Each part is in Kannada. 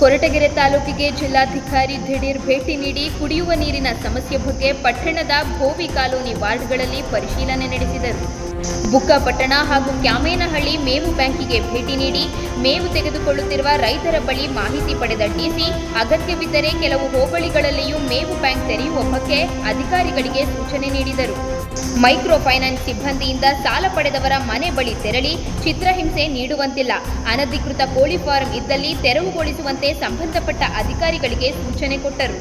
ಕೊರಟಗೆರೆ ತಾಲೂಕಿಗೆ ಜಿಲ್ಲಾಧಿಕಾರಿ ದಿಢೀರ್ ಭೇಟಿ ನೀಡಿ ಕುಡಿಯುವ ನೀರಿನ ಸಮಸ್ಯೆ ಬಗ್ಗೆ ಪಟ್ಟಣದ ಭೋವಿ ಕಾಲೋನಿ ವಾರ್ಡ್ಗಳಲ್ಲಿ ಪರಿಶೀಲನೆ ನಡೆಸಿದರು. ಬುಕ್ಕಪಟ್ಟಣ ಹಾಗೂ ಕ್ಯಾಮೇನಹಳ್ಳಿ ಮೇವು ಬ್ಯಾಂಕಿಗೆ ಭೇಟಿ ನೀಡಿ ಮೇವು ತೆಗೆದುಕೊಳ್ಳುತ್ತಿರುವ ರೈತರ ಬಳಿ ಮಾಹಿತಿ ಪಡೆದ ಡಿಸಿ, ಅಗತ್ಯವಿದ್ದರೆ ಕೆಲವು ಹೋಬಳಿಗಳಲ್ಲಿಯೂ ಮೇವು ಬ್ಯಾಂಕ್ ತೆರೆಯುವ ಬಗ್ಗೆ ಅಧಿಕಾರಿಗಳಿಗೆ ಸೂಚನೆ ನೀಡಿದರು. ಮೈಕ್ರೋ ಫೈನಾನ್ಸ್ ಸಿಬ್ಬಂದಿಯಿಂದ ಸಾಲ ಪಡೆದವರ ಮನೆ ಬಳಿ ತೆರಳಿ ಚಿತ್ರಹಿಂಸೆ ನೀಡುವಂತಿಲ್ಲ. ಅನಧಿಕೃತ ಕೋಳಿ ಫಾರ್ಮ್ ಇದ್ದಲ್ಲಿ ತೆರವುಗೊಳಿಸುವಂತೆ ಸಂಬಂಧಪಟ್ಟ ಅಧಿಕಾರಿಗಳಿಗೆ ಸೂಚನೆ ಕೊಟ್ಟರು.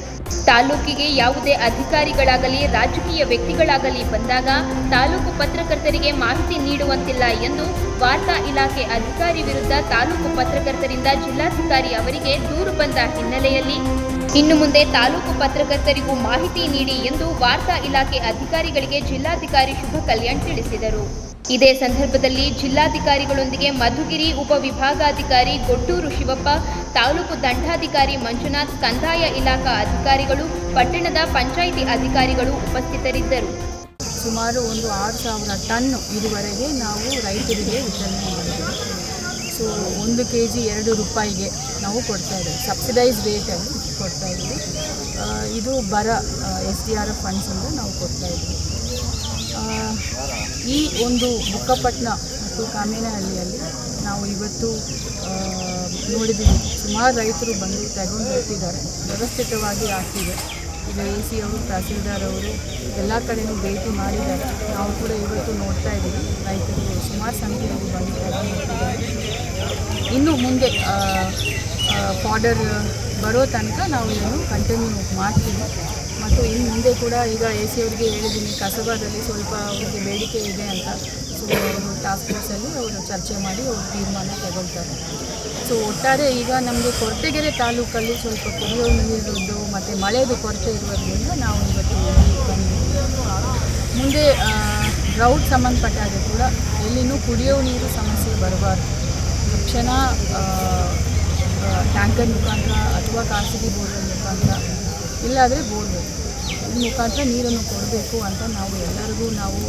ತಾಲೂಕಿಗೆ ಯಾವುದೇ ಅಧಿಕಾರಿಗಳಾಗಲಿ, ರಾಜಕೀಯ ವ್ಯಕ್ತಿಗಳಾಗಲಿ ಬಂದಾಗ ತಾಲೂಕು ಪತ್ರಕರ್ತರಿಗೆ ಮಾಹಿತಿ ನೀಡುವಂತಿಲ್ಲ ಎಂದು ವಾರ್ತಾ ಇಲಾಖೆ ಅಧಿಕಾರಿ ವಿರುದ್ಧ ತಾಲೂಕು ಪತ್ರಕರ್ತರಿಂದ ಜಿಲ್ಲಾಧಿಕಾರಿ ಅವರಿಗೆ ದೂರು ಬಂದ ಹಿನ್ನೆಲೆಯಲ್ಲಿ ಇನ್ನು ಮುಂದೆ ತಾಲೂಕು ಪತ್ರಕರ್ತರಿಗೂ ಮಾಹಿತಿ ನೀಡಿ ಎಂದು ವಾರ್ತಾ ಇಲಾಖೆ ಅಧಿಕಾರಿಗಳಿಗೆ ಜಿಲ್ಲಾಧಿಕಾರಿ ಶುಭ ಕಲ್ಯಾಣ್ ತಿಳಿಸಿದರು. ಇದೇ ಸಂದರ್ಭದಲ್ಲಿ ಜಿಲ್ಲಾಧಿಕಾರಿಗಳೊಂದಿಗೆ ಮಧುಗಿರಿ ಉಪವಿಭಾಗಾಧಿಕಾರಿ ಗೊಟ್ಟೂರು ಶಿವಪ್ಪ, ತಾಲೂಕು ದಂಡಾಧಿಕಾರಿ ಮಂಜುನಾಥ್, ಕಂದಾಯ ಇಲಾಖಾ ಅಧಿಕಾರಿಗಳು, ಪಟ್ಟಣದ ಪಂಚಾಯಿತಿ ಅಧಿಕಾರಿಗಳು ಉಪಸ್ಥಿತರಿದ್ದರು. ಸುಮಾರು ಒಂದು ಆರು ಸಾವಿರ ಟನ್ ಇದುವರೆಗೆ ನಾವು ರೈತರಿಗೆ ವಿತರಣೆ ಮಾಡಿದ್ದೀವಿ ಸೊ, ಒಂದು ಕೆ ಜಿ ಎರಡು ರೂಪಾಯಿಗೆ ನಾವು ಕೊಡ್ತಾ ಇದ್ದೀವಿ. ಸಬ್ಸಿಡೈಸ್ ರೇಟಲ್ಲಿ ಕೊಡ್ತಾ ಇದ್ದೀವಿ. ಇದು ಬರ ಎಸ್ ಡಿ ಆರ್ ಎಫ್ ಫಂಡ್ಸಿಂದ ನಾವು ಕೊಡ್ತಾ ಇದ್ದೀವಿ. ಈ ಒಂದು ಬುಕ್ಕಪಟ್ಟಣ ಮತ್ತು ಕಾಮೇನಹಳ್ಳಿಯಲ್ಲಿ ನಾವು ಇವತ್ತು ನೋಡಿದ್ದೀವಿ. ಸುಮಾರು ರೈತರು ಬಂದು ತಗೊಂಡು ಬರ್ತಿದ್ದಾರೆ. ವ್ಯವಸ್ಥಿತವಾಗಿ ಆಗ್ತಿದೆ. ಈಗ ಎ ಸಿ ಅವರು, ತಹಸೀಲ್ದಾರ್ ಅವರು ಎಲ್ಲ ಕಡೆಯೂ ಭೇಟಿ ಮಾಡಿದ್ದಾರೆ. ನಾವು ಕೂಡ ಇವತ್ತು ನೋಡ್ತಾ ಇದ್ದೀವಿ. ರೈತರು ಸುಮಾರು ಸಂಖ್ಯೆಯಲ್ಲಿ ಬಂದು ಇನ್ನು ಮುಂದೆ ಫಾರ್ಡರ್ ಬರೋ ತನಕ ನಾವು ಇದನ್ನು ಕಂಟಿನ್ಯೂ ಮಾಡ್ತೀವಿ. ಮತ್ತು ಇನ್ನು ಮುಂದೆ ಕೂಡ ಈಗ ಎ ಸಿ ಅವರಿಗೆ ಹೇಳಿದ್ದೀನಿ, ಕಸಬಾದಲ್ಲಿ ಸ್ವಲ್ಪ ಅವ್ರಿಗೆ ಬೇಡಿಕೆ ಇದೆ ಅಂತ. ಸೊ, ಅವರು ಟಾಸ್ಕ್ ಫೋರ್ಸಲ್ಲಿ ಅವರು ಚರ್ಚೆ ಮಾಡಿ ಅವರು ತೀರ್ಮಾನ ತಗೊಳ್ತಾರೆ. ಸೊ, ಒಟ್ಟಾರೆ ಈಗ ನಮಗೆ ಕೊರಟಗೆರೆ ತಾಲೂಕಲ್ಲಿ ಸ್ವಲ್ಪ ಕುಡಿಯೋ ನೀರಿದ್ದು ಮತ್ತು ಮಳೆದು ಕೊರತೆ ಇರೋದ್ರಿಂದ ನಾವು ಇವತ್ತು ಮುಂದೆ ಡ್ರೌಟ್ ಸಂಬಂಧಪಟ್ಟಾಗೆ ಕೂಡ ಎಲ್ಲಿನೂ ಕುಡಿಯೋ ನೀರು ಸಮಸ್ಯೆ ಬರಬಾರ್ದು. ತಕ್ಷಣ ಟ್ಯಾಂಕರ್ ಮುಖಾಂತರ ಅಥವಾ ಖಾಸಗಿ ಬೋರ್ವೆಲ್ ಮುಖಾಂತರ, ಇಲ್ಲಾದರೆ ಬೋರ್ವೆಲ್ ಈ ಮುಖಾಂತರ ನೀರನ್ನು ಕೊಡಬೇಕು ಅಂತ ನಾವು ಎಲ್ಲರಿಗೂ ನಾವು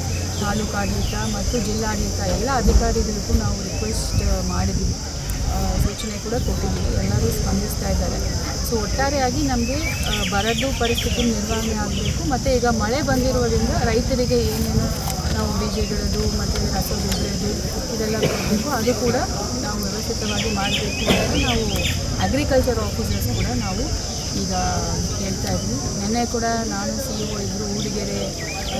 ತಾಲೂಕಾಡಳಿತ ಮತ್ತು ಜಿಲ್ಲಾಡಳಿತ ಎಲ್ಲ ಅಧಿಕಾರಿಗಳಿಗೂ ನಾವು ರಿಕ್ವೆಸ್ಟ್ ಮಾಡಿದ್ದೀವಿ ಸೂಚನೆ ಕೂಡ ಕೊಟ್ಟಿದ್ದೀವಿ ಎಲ್ಲರೂ ಸ್ಪಂದಿಸ್ತಾ ಇದ್ದಾರೆ. ಸೊ ಒಟ್ಟಾರೆಯಾಗಿ ನಮಗೆ ಬರದ್ದು ಪರಿಸ್ಥಿತಿ ನಿರ್ವಹಣೆ ಆಗಬೇಕು. ಮತ್ತು ಈಗ ಮಳೆ ಬಂದಿರೋದ್ರಿಂದ ರೈತರಿಗೆ ಏನೇನು ನಾವು ಬೀಜಗಳದು ಮತ್ತು ರಸಗೊಬ್ಬರದು ಇದೆಲ್ಲ ಕೊಡಬೇಕು. ಅದು ಕೂಡ ನಾವು ವ್ಯವಸ್ಥಿತವಾಗಿ ಮಾಡಬೇಕು ಅಂತ ನಾವು ಅಗ್ರಿಕಲ್ಚರ್ ಆಫೀಸರ್ಸ್ ಕೂಡ ನಾವು ಈಗ ಹೇಳ್ತಾ ಇದ್ವಿ. ನಿನ್ನೆ ಕೂಡ ನಾನು ಸಿ ಇ ಒ ಇದ್ದರು ಊಡಿಗೆರೆ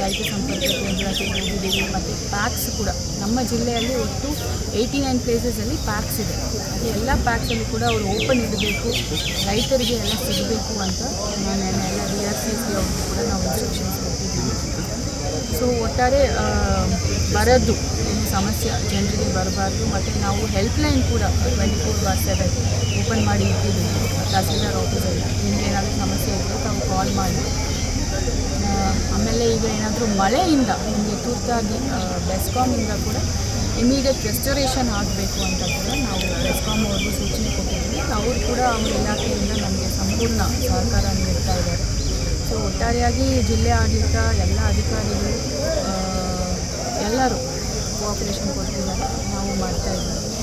ರೈತ ಸಂಪರ್ಕ ಕೇಂದ್ರ ಸಿಗಿದ್ದೀವಿ ಮತ್ತು ಪ್ಯಾಕ್ಸ್ ಕೂಡ. ನಮ್ಮ ಜಿಲ್ಲೆಯಲ್ಲಿ ಒಟ್ಟು ಏಯ್ಟಿ ನೈನ್ ಪ್ಲೇಸಸಲ್ಲಿ ಪ್ಯಾಕ್ಸ್ ಇದೆ. ಅದು ಎಲ್ಲ ಪ್ಯಾಕ್ಸಲ್ಲಿ ಕೂಡ ಅವರು ಓಪನ್ ಇಡಬೇಕು, ರೈತರಿಗೆ ಎಲ್ಲ ಸಿಗಬೇಕು ಅಂತ ನಾನು ಎಲ್ಲ ಡಿ ಆರ್ ಸಿ ಸಿ ಅವ್ರಿಗೂ ಕೂಡ ನಾವು ಇನ್ಸ್ಟ್ರಕ್ಷನ್ಸ್ ಕೊಟ್ಟಿದ್ದೀವಿ. ಸೊ ಒಟ್ಟಾರೆ ಬರೋದು ಸಮಸ್ಯೆ, ಜನರಿಗೆ ಬರಬಾರ್ದು, ಮತ್ತು ನಾವು ಹೆಲ್ಪ್ಲೈನ್ ಕೂಡ twenty four bar seven open ಮಾಡಿ ಇಟ್ಟಿದ್ದೀವಿ. ತಹಸೀಲ್ದಾರ್ ಇಲ್ಲ. ನಿಮ್ಗೆ ಏನಾದರೂ ಸಮಸ್ಯೆ ಇದ್ದರೆ ತಾವು ಕಾಲ್ ಮಾಡಿ. ಆಮೇಲೆ ಈಗ ಏನಾದರೂ ಮಳೆಯಿಂದ ನಿಮಗೆ ತುರ್ತಾಗಿ ಬೆಸ್ಕಾಮಿಂದ ಕೂಡ ಇಮಿಡಿಯೇಟ್ ರೆಸ್ಟೋರೇಷನ್ ಆಗಬೇಕು ಅಂತ ಕೂಡ ನಾವು ಬೆಸ್ಕಾಮ್ ಅವ್ರಿಗೂ ಸೂಚನೆ ಕೊಟ್ಟಿದ್ದೀವಿ. ಅವರು ಕೂಡ ಅವ್ರ ಇಲಾಖೆಯಿಂದ ನಮಗೆ ಸಂಪೂರ್ಣ ಸಹಕಾರ ನೀಡ್ತಾ ಇದ್ದಾರೆ. ಸೊ ಒಟ್ಟಾರೆಯಾಗಿ ಜಿಲ್ಲೆ ಆಡಳಿತ, ಎಲ್ಲ ಅಧಿಕಾರಿಗಳು ಎಲ್ಲರೂ ಕೋಆಪರೇಷನ್ ಕೊಡ್ತಿದ್ದಾರೆ. ನಾವು ಮಾಡ್ತಾ ಇದ್ದೀವಿ.